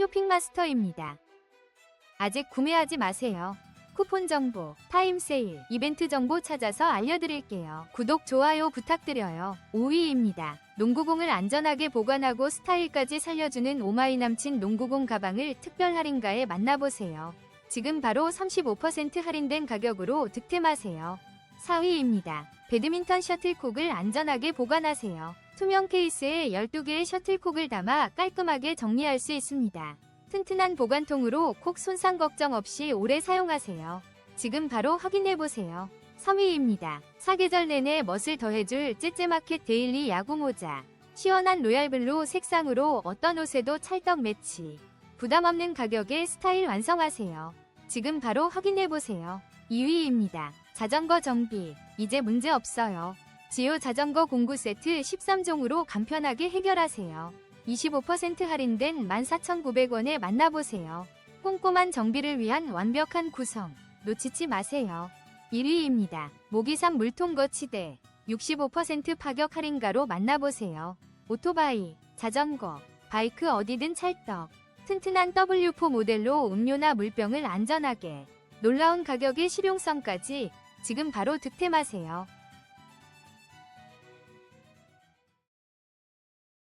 쇼핑마스터입니다. 아직 구매하지 마세요. 쿠폰 정보, 타임 세일, 이벤트 정보 찾아서 알려드릴게요. 구독, 좋아요 부탁드려요. 5위입니다. 농구공을 안전하게 보관하고 스타일까지 살려주는 오마이 남친 농구공 가방을 특별 할인가에 만나보세요. 지금 바로 35% 할인된 가격으로 득템하세요. 4위입니다. 배드민턴 셔틀콕을 안전하게 보관하세요. 투명 케이스에 12개의 셔틀콕을 담아 깔끔하게 정리할 수 있습니다. 튼튼한 보관통으로 콕 손상 걱정 없이 오래 사용하세요. 지금 바로 확인해보세요. 3위입니다. 사계절 내내 멋을 더해줄 찌찌마켓 데일리 야구 모자. 시원한 로얄블루 색상으로 어떤 옷에도 찰떡 매치. 부담 없는 가격에 스타일 완성하세요. 지금 바로 확인해보세요. 2위입니다. 자전거 정비. 이제 문제 없어요. 지오 자전거 공구 세트 13종으로 간편하게 해결하세요. 25% 할인된 14,900원에 만나보세요. 꼼꼼한 정비를 위한 완벽한 구성. 놓치지 마세요. 1위입니다. 모기삼 물통 거치대. 65% 파격 할인가로 만나보세요. 오토바이, 자전거, 바이크 어디든 찰떡. 튼튼한 W4 모델로 음료나 물병을 안전하게. 놀라운 가격의 실용성까지 지금 바로 득템하세요.